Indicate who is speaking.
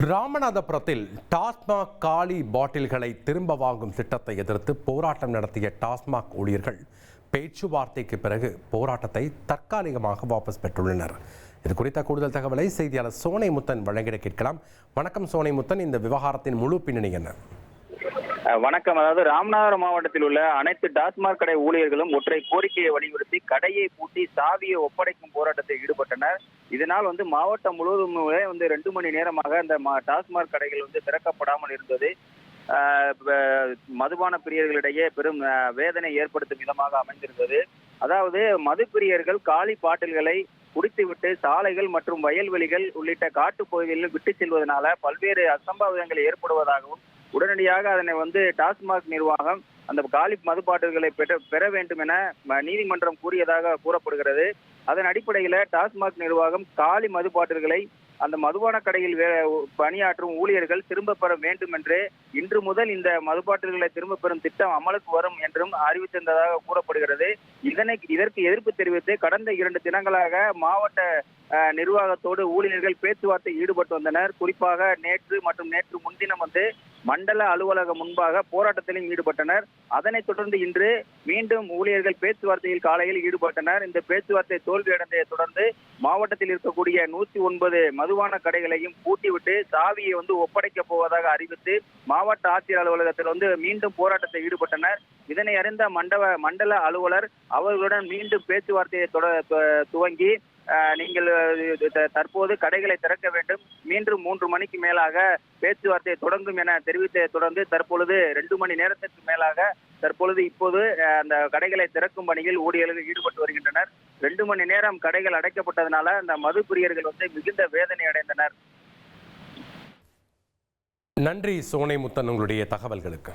Speaker 1: ராமநாதபுரத்தில் டாஸ்மாக் காலி பாட்டில்களை திரும்ப வாங்கும் திட்டத்தை எதிர்த்து போராட்டம் நடத்திய டாஸ்மாக் ஊழியர்கள் பேச்சுவார்த்தைக்கு பிறகு போராட்டத்தை தற்காலிகமாக வாபஸ் பெற்றுள்ளனர். இது குறித்த கூடுதல் தகவலை செய்தியாளர் சோனை முத்தன் வழங்கிட கேட்கலாம். வணக்கம் சோனை முத்தன் இந்த விவகாரத்தின் முழு பின்னணி என்ன?
Speaker 2: வணக்கம். அதாவது ராமநாதபுரம் மாவட்டத்தில் உள்ள அனைத்து டாஸ்மாக் கடை ஊழியர்களும் ஒற்றை கோரிக்கையை வலியுறுத்தி கடையை பூட்டி சாவியை ஒப்படைக்கும் போராட்டத்தில் ஈடுபட்டனர். இதனால் வந்து மாவட்டம் முழுவதுமே வந்து ரெண்டு மணி நேரமாக இந்த மா- டாஸ்மாக் கடைகள் வந்து திறக்கப்படாமல் இருந்தது. மதுபான பிரியர்களிடையே பெரும் வேதனை ஏற்படுத்தும் விதமாக அமைந்திருந்தது. அதாவது மது பிரியர்கள் காலி பாட்டில்களை குடித்துவிட்டு சாலைகள் மற்றும் வயல்வெளிகள் உள்ளிட்ட காட்டுப் பகுதிகளில் விட்டு செல்வதனால பல்வேறு அசம்பாவிதங்கள் ஏற்படுவதாகவும் உடனடியாக அதனை வந்து டாஸ்மாக் நிர்வாகம் அந்த காலி மதுப்பாட்டுகளை பெற பெற வேண்டும் என ம- நீதிமன்றம் கூறியதாக கூறப்படுகிறது. அதன் அடிப்படையில் டாஸ்மாக் நிர்வாகம் காலி மதுப்பாட்டுகளை அந்த மதுபான கடையில் பணியாற்றும் ஊழியர்கள் திரும்ப பெற வேண்டும் என்று இன்று முதல் இந்த மதுபாட்டில்களை திரும்ப பெறும் திட்டம் அமலுக்கு வரும் என்றும் அறிவித்திருந்ததாக கூறப்படுகிறது. இதனை இதற்கு எதிர்ப்பு தெரிவித்து கடந்த இரண்டு தினங்களாக மாவட்ட நிர்வாகத்தோடு ஊழியர்கள் பேச்சுவார்த்தை ஈடுபட்டு வந்தனர். குறிப்பாக நேற்று மற்றும் நேற்று முன்தினம் வந்து மண்டல அலுவலகம் முன்பாக போராட்டத்திலும் ஈடுபட்டனர். அதனைத் தொடர்ந்து இன்று மீண்டும் ஊழியர்கள் பேச்சுவார்த்தையில் காலையில் ஈடுபட்டனர். இந்த பேச்சுவார்த்தை தோல்வியடைந்ததை தொடர்ந்து மாவட்டத்தில் இருக்கக்கூடிய நூத்தி ஒன்பது மதுவான கடைகளையும் பூட்டிவிட்டு சாவியை வந்து ஒப்படைக்கப் போவதாக அறிவித்து மாவட்ட ஆட்சியர் அலுவலகத்தில் வந்து மீண்டும் போராட்டத்தை ஈடுபட்டனர். இதனை அறிந்த மண்டல மண்டல அலுவலர் அவர்களுடன் மீண்டும் பேச்சுவார்த்தையை துவங்கி நீங்கள் தற்போது கடைகளை திறக்க வேண்டும். மீண்டும் மூன்று மணிக்கு மேலாக பேச்சுவார்த்தை தொடங்கும் என தெரிவித்ததை தொடர்ந்து தற்பொழுது ரெண்டு மணி நேரத்திற்கு மேலாக தற்பொழுது இப்போது அந்த கடைகளை திறக்கும் பணியில் ஊழியர்கள் ஈடுபட்டு வருகின்றனர். ரெண்டு மணி நேரம் கடைகள் அடைக்கப்பட்டதனால அந்த மது பிரியர்கள் வந்து மிகுந்த வேதனை அடைந்தனர்.
Speaker 1: நன்றி சோனை முத்தன் உங்களுடைய தகவல்களுக்கு.